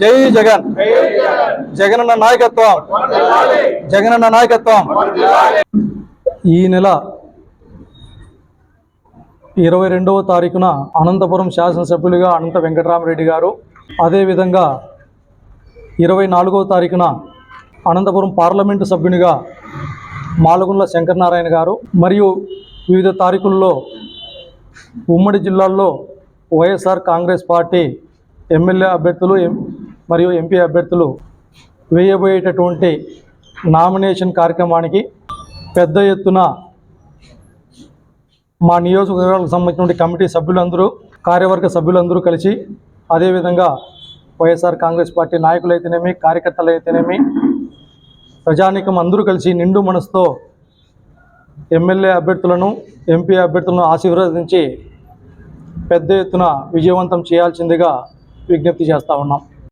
జై జగన్. జగనన్న నాయకత్వం. జగనన్న నాయకత్వం. ఈ నెల ఇరవై రెండవ తారీఖున అనంతపురం శాసనసభ్యులుగా అనంత వెంకటరామరెడ్డి గారు అదేవిధంగా ఇరవై నాలుగవ తారీఖున అనంతపురం పార్లమెంటు సభ్యునిగా మాలగుండ్ల శంకరనారాయణ గారు మరియు వివిధ తారీఖుల్లో ఉమ్మడి జిల్లాల్లో వైఎస్ఆర్ కాంగ్రెస్ పార్టీ ఎమ్మెల్యే అభ్యర్థులు మరియు ఎంపీ అభ్యర్థులు వేయబోయేటటువంటి నామినేషన్ కార్యక్రమానికి పెద్ద ఎత్తున మా నియోజకవర్గాలకు సంబంధించిన కమిటీ సభ్యులందరూ కార్యవర్గ సభ్యులందరూ కలిసి అదేవిధంగా వైఎస్ఆర్ కాంగ్రెస్ పార్టీ నాయకులైతేనేమి కార్యకర్తలు అయితేనేమి ప్రజానీకం అందరూ కలిసి నిండు మనసుతో ఎమ్మెల్యే అభ్యర్థులను ఎంపీ అభ్యర్థులను ఆశీర్వదించి పెద్ద ఎత్తున విజయవంతం చేయాల్సిందిగా విజ్ఞప్తి చేస్తూ ఉన్నాం.